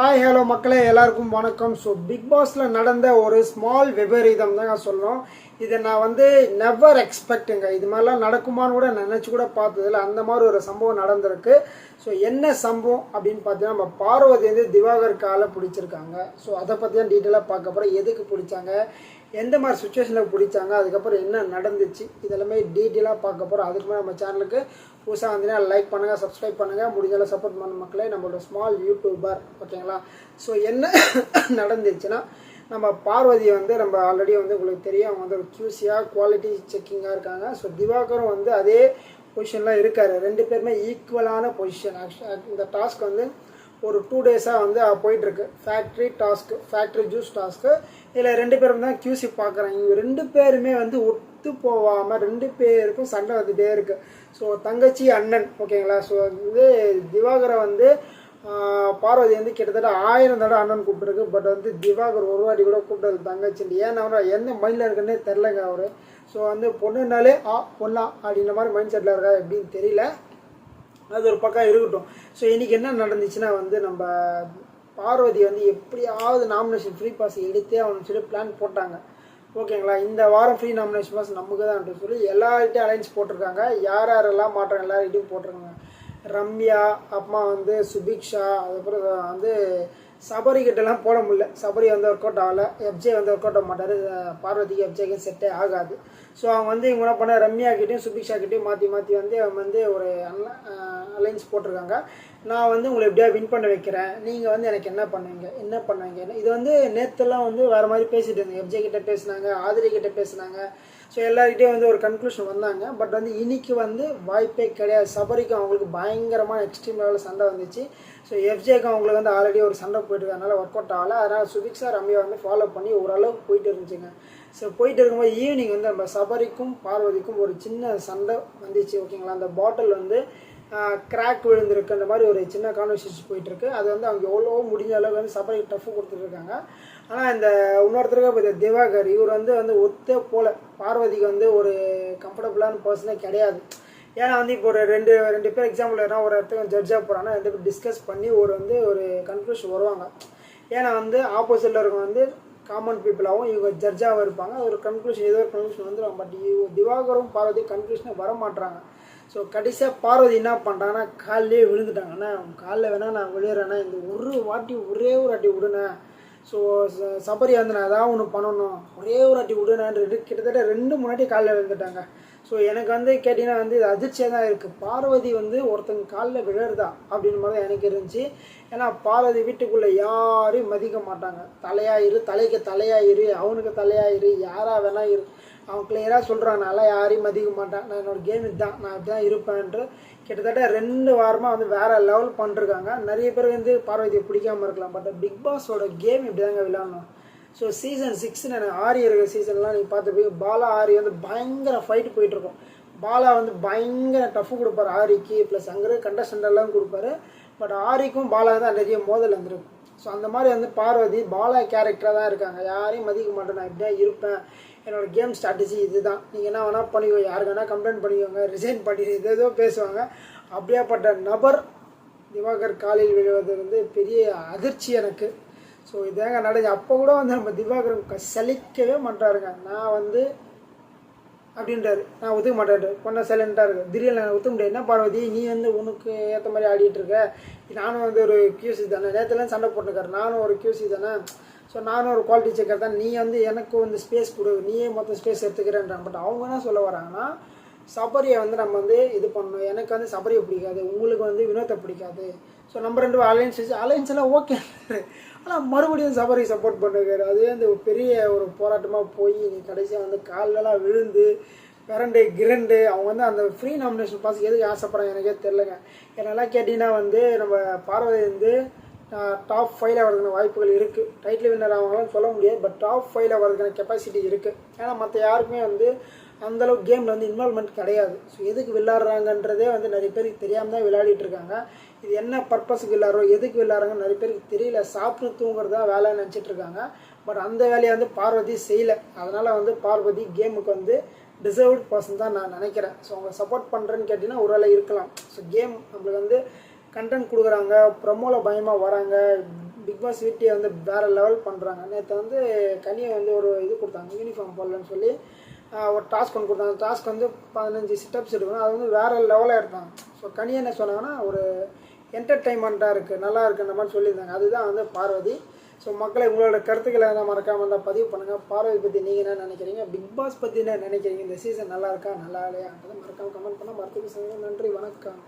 Hi hello மக்களே எல்லாருக்கும் வணக்கம். ஸோ பிக் பாஸில் நடந்த ஒரு ஸ்மால் விபரீதம் தான் நான் சொல்லணும். இதை நான் வந்து நெவர் எக்ஸ்பெக்ட்டுங்க இது மாதிரிலாம் நடக்குமான்னு கூட நினச்சி கூட பார்த்ததில்ல. அந்த மாதிரி ஒரு சம்பவம் நடந்திருக்கு. ஸோ என்ன சம்பவம் அப்படின்னு பார்த்தீங்கன்னா நம்ம பார்வதி வந்து திவாகர் காலை பிடிச்சிருக்காங்க. ஸோ அதை பற்றி தான் டீட்டெயிலாக பார்க்க போகிறோம் எதுக்கு பிடிச்சாங்க? எந்த மாதிரி சுச்சுவேஷனில் பிடிச்சாங்க அதுக்கப்புறம் என்ன நடந்துச்சு இதெல்லாமே டீட்டெயிலாக பார்க்க போகிறோம் அதுக்கு மேலே நம்ம சேனலுக்கு புதுசாக வந்தீங்கன்னா லைக் பண்ணுங்கள் சப்ஸ்கிரைப் பண்ணுங்கள் முடிஞ்சளவு சப்போர்ட் பண்ண மக்களே நம்மளோட ஸ்மால் யூடியூபர் ஓகேங்களா ஸோ என்ன நடந்துச்சுன்னா நம்ம பார்வதி வந்து நம்ம ஆல்ரெடி வந்து உங்களுக்கு தெரியும் அவங்க வந்து ஒரு கியூசியாக குவாலிட்டி செக்கிங்காக இருக்காங்க. ஸோ திவாகரும் வந்து அதே பொசிஷனில் இருக்கார். ரெண்டு பேருமே ஈக்குவலான பொசிஷன் ஆக்சுவலாக இந்த டாஸ்க் வந்து ஒரு டூ டேஸாக வந்து போயிட்டுருக்கு. Factory task factory juice task இதில் ரெண்டு பேரும் தான் கியூசி பார்க்குறாங்க இவங்க ரெண்டு பேருமே வந்து ஒத்து போகாமல் ரெண்டு பேருக்கும் சண்டை வந்துகிட்டே இருக்குது ஸோ தங்கச்சி அண்ணன் ஓகேங்களா? ஸோ இது திவாகரை வந்து பார்வதி வந்து கிட்டத்தட்ட ஆயிரம் தடவை அண்ணன் கூப்பிட்டுருக்கு. பட் வந்து திவாகர் ஒரு வாட்டி கூட கூப்பிட்டது தங்கச்சின்னு ஏன்னா அவர் எந்த மைண்டில் இருக்குன்னே தெரிலங்க அவர். ஸோ வந்து பொண்ணுனாலே ஆ பொண்ணா அப்படின்ற மாதிரி மைண்ட் செட்டில் இருக்கா எப்படின்னு தெரியல. அது ஒரு பக்கம் இருக்கட்டும். ஸோ இன்றைக்கி என்ன நடந்துச்சுன்னா வந்து நம்ம பார்வதி வந்து எப்படியாவது நாமினேஷன் ஃப்ரீ பாஸ் எடுத்தே அவனு சொல்லி பிளான் போட்டாங்க. ஓகேங்களா இந்த வாரம் ஃப்ரீ நாமினேஷன் பாஸ் நமக்கு தான் சொல்லி எல்லார்கிட்டையும் அலைன்ஸ் போட்டிருக்காங்க. யார் யாரெல்லாம் மாற்றம் எல்லார்கிட்டையும் போட்டிருக்காங்க. ரம்யா அப்புறமா வந்து சுபிக்ஷா அதுக்கப்புறம் வந்து சபரி கிட்டலாம் போட முடியல. சபரி வந்து ஒர்க் அவுட் ஆகலை. எஃப்ஜே வந்து ஒர்க் அவுட் ஆக மாட்டார். பார்வதிக்கு எஃப்ஜேக்கு செட்டே ஆகாது. ஸோ அவங்க வந்து இவங்க என்ன பண்ண ரம்யா கிட்டேயும் சுபிக்ஷா கிட்டேயும் மாற்றி மாற்றி வந்து அவங்க வந்து ஒரு அலைன்ஸ் போட்டிருக்காங்க. நான் வந்து உங்களை எப்படியா வின் பண்ண வைக்கிறேன்? நீங்கள் வந்து எனக்கு என்ன பண்ணுவீங்க? என்ன பண்ணுவீங்க இது வந்து நேற்றுலாம் வந்து வேறு மாதிரி பேசிட்டு இருந்தேன். எஃப்ஜே கிட்டே பேசினாங்க ஆதிரி கிட்டே பேசினாங்க. ஸோ எல்லார்கிட்டையும் வந்து ஒரு கன்க்ளூஷன் வந்தாங்க. பட் வந்து இன்னைக்கு வந்து வாய்ப்பே கிடையாது. சபரிக்கு அவங்களுக்கு பயங்கரமான எக்ஸ்ட்ரீம் லெவலில் சண்டை வந்துச்சு. ஸோ எஃப்ஜேக்கு அவங்களுக்கு வந்து ஆல்ரெடி ஒரு சண்டை போயிட்டு அதனால் ஒர்க் அவுட் ஆகலை. அதனால் சுபிக்ஷா ரம்யா வந்து ஃபாலோ பண்ணி ஓரளவுக்கு போயிட்டு இருந்துச்சுங்க. ஸோ போயிட்டு இருக்கும்போது ஈவினிங் வந்து நம்ம சபரிக்கும் பார்வதிக்கும் ஒரு சின்ன சண்டை வந்துச்சு. ஓகேங்களா அந்த பாட்டில் வந்து கிராக் விழுந்திருக்குன்ற அந்த மாதிரி ஒரு சின்ன கான்வர்சேஷன் போயிட்டு இருக்கு அது வந்து அவங்க எவ்வளோ முடிஞ்ச அளவுக்கு வந்து சபரிக்கு டஃப் கொடுத்துட்ருக்காங்க ஆனால் இந்த இன்னொருத்தருக்கு இப்போ திவாகர். இவர் வந்து வந்து ஒத்தே போல. பார்வதிக்கு வந்து ஒரு கம்ஃபர்டபுளான பர்சனே கிடையாது. ஏன்னா வந்து இப்போ ஒரு ரெண்டு ரெண்டு பேர் எக்ஸாம்பிள் எதனா ஒரு இடத்துக்கு ஜட்ஜாக போகிறாங்கன்னா ரெண்டு பேர் டிஸ்கஸ் பண்ணி ஒரு வந்து ஒரு கன்க்ளூஷன் வருவாங்க. ஏன்னா வந்து ஆப்போசிட்டில் இருக்கவங்க வந்து காமன் பீப்புளாகவும் இவங்க ஜட்ஜாகவும் இருப்பாங்க. ஒரு கன்க்ளூஷன் ஏதோ ஒரு கன்க்ளூஷன் வந்துடும் பட் திவாகரும் பார்வதி கன்க்ளூஷனே வர மாட்டாங்க ஸோ கடைசியாக பார்வதி என்ன பண்ணுறாங்கன்னா காலிலே விழுந்துட்டாங்க. அண்ணா காலில் வேணால் நான் விழுறேன்னா இந்த ஒரு வாட்டி ஒரே ஒரு வாட்டி விடுனேன் ஸோ சபரி வந்து நான் ஏதாவது ஒன்று பண்ணணும். ஒரே ஒரு வாட்டி விடுனேன்றது கிட்டத்தட்ட ரெண்டு முன்னாடி காலில் விழுந்துட்டாங்க. ஸோ எனக்கு வந்து கேட்டிங்கன்னா வந்து இது அதிர்ச்சியாக தான் இருக்குது பார்வதி வந்து ஒருத்தங்க காலில் விழுறதா அப்படின்னு மாதிரி தான் எனக்கு இருந்துச்சு. ஏன்னா பார்வதி வீட்டுக்குள்ளே யாரையும் மதிக்க மாட்டாங்க. தலையாயிரு தலைக்கு தலையாயிரு அவனுக்கு தலையாயிரு யாராக வேணா இரு. அவன் கிளியராக சொல்கிறான் நல்லா யாரையும் மதிக்க மாட்டான். நான் என்னோட கேம் இதுதான் நான் இப்படி தான் இருப்பேன்ட்டு கிட்டத்தட்ட ரெண்டு வாரமாக வந்து வேறு லெவல் பண்ணிருக்காங்க நிறைய பேர் வந்து பார்வதியை பிடிக்காம இருக்கலாம் பட் பிக் பாஸோட கேம் இப்படி தாங்க விளையாடணும் ஸோ சீசன் சிக்ஸ்னு எனக்கு ஆரி இருக்கிற சீசன்லாம் நீங்கள் பார்த்து போய் பாலா ஆரி வந்து பயங்கர ஃபைட் போயிட்டுருக்கும் பாலா வந்து பயங்கர டஃப் கொடுப்பாரு ஆரிக்கு ப்ளஸ் அங்கே கண்டஸ்டண்டெல்லாம் கொடுப்பாரு. பட் ஆரிக்கும் பாலா தான் நிறைய மோதல் வந்துருக்கும். ஸோ அந்த மாதிரி வந்து பார்வதி பாலா கேரக்டராக தான் இருக்காங்க. யாரையும் மதிக்க மாட்டேன். நான் இப்படியே இருப்பேன். என்னோட கேம் ஸ்ட்ராட்டஜி இதுதான். நீங்கள் என்ன வேணால் பண்ணிக்கோ. யாருக்கு வேணால் கம்ப்ளைண்ட் பண்ணிக்கோங்க. ரிசைன் பண்ணி ஏதோ பேசுவாங்க. அப்படியாப்பட்ட நபர் திவாகர் காலில் விழுவது வந்து பெரிய அதிர்ச்சி எனக்கு. ஸோ இதாங்க நடந்து அப்போ கூட வந்து நம்ம திவாகர் க- சலிக்கவே மாட்டாருங்க. நான் வந்து அப்படின்றாரு. நான் ஒத்துக்க மாட்டேன் பொண்ணை சைலண்ட்டாக இருக்கு. திடீர்னு நான் ஒத்துக்க முடியாது என்ன பார்வதி நீ வந்து உனக்கு ஏற்ற மாதிரி ஆடிட்டு இருக்க. நானும் வந்து ஒரு கியூசி தானே. நேற்றுலாம் சண்டை போட்டுருக்காரு. நானும் ஒரு கியூசி தானே. ஸோ நானும் ஒரு குவாலிட்டி செக்கர் தான். நீ வந்து எனக்கு வந்து ஸ்பேஸ் கொடு. நீயே மொத்தம் ஸ்பேஸ் எடுத்துக்கிறேன்றாங்க. பட் அவங்க என்ன சொல்ல வராங்கன்னா சபரியை வந்து நம்ம வந்து இது பண்ணணும். எனக்கு வந்து சபரியை பிடிக்காது. உங்களுக்கு வந்து வினோத்தை பிடிக்காது. ஸோ நம்ம ரெண்டு அலையன்ஸ் அலையன்ஸ் எல்லாம் ஓகே ஆனால் மறுபடியும் சபரி சப்போர்ட் பண்ணிருக்காரு. அதுவே வந்து ஒரு பெரிய ஒரு போராட்டமாக போய் நீ கடைசியாக வந்து கால்லலாம் விழுந்து பிறண்டு கிரண்டு அவங்க வந்து அந்த ஃப்ரீ நாமினேஷன் பாஸ் எதுக்கு ஆசைப்படுறாங்க எனக்கே தெரிலங்க என்னெல்லாம் கேட்டிங்கன்னா வந்து நம்ம பார்வதி வந்து டாப் ஃபைவ்ல வரதுக்கான வாய்ப்புகள் இருக்குது டைட்டில் வின்னர் ஆவாங்களான்னு சொல்ல முடியாது பட் டாப் ஃபைவ்ல வரதுக்கான கெப்பாசிட்டி இருக்குது ஏன்னா மற்ற யாருக்குமே வந்து அந்தளவுக்கு கேமில் வந்து இன்வால்மெண்ட் கிடையாது. ஸோ எதுக்கு விளாட்றாங்கன்றதே வந்து நிறைய பேருக்கு தெரியாமல் தான் விளையாடிட்டு இருக்காங்க. இது என்ன பர்பஸுக்கு விளாட்றோம் எதுக்கு விளாட்றாங்கன்னு நிறைய பேருக்கு தெரியல. சாப்பிட்டு தூங்குறது தான் வேலைன்னு நினச்சிட்டு இருக்காங்க. பட் அந்த வேலையை வந்து பார்வதி செய்யலை. அதனால் வந்து பார்வதி கேமுக்கு வந்து டிசர்வ்டு பர்சன் தான் நான் நினைக்கிறேன். ஸோ அவங்க சப்போர்ட் பண்ணுறேன்னு கேட்டிங்கன்னா ஒரு வேலை இருக்கலாம். ஸோ கேம் நம்மளுக்கு வந்து கண்டென்ட் கொடுக்குறாங்க. ப்ரமோவில் பயமாக வராங்க. பிக் பாஸ் வீட்டியை வந்து வேறு லெவல் பண்ணுறாங்க நேற்று வந்து கனியை வந்து ஒரு இது கொடுத்தாங்க. யூனிஃபார்ம் போடலன்னு சொல்லி ஒரு டாஸ்க் ஒன்று கொடுத்தாங்க. டாஸ்க் வந்து பதினஞ்சு சிட்டப்ஸ் எடுக்கணும். அது வந்து வேறு லெவலாக எடுத்தாங்க. ஸோ கனி என்ன சொன்னாங்கன்னா ஒரு என்டர்டைன்மெண்ட்டாக இருக்குது நல்லா இருக்குன்ற மாதிரி சொல்லியிருந்தாங்க. அதுதான் வந்து பார்வதி. ஸோ மக்களை உங்களோட கருத்துக்களை என்ன மறக்காமல் இருந்தால் பதிவு பண்ணுங்கள் பார்வதி பற்றி நீங்கள் என்ன நினைக்கிறீங்க? பிக் பாஸ் பற்றி என்ன நினைக்கிறீங்க? இந்த சீசன் நல்லா இருக்கா? நல்லா இல்லையான்றது மறக்காமல் கமெண்ட் பண்ணால் மறத்துக்கு நன்றி வணக்கம்.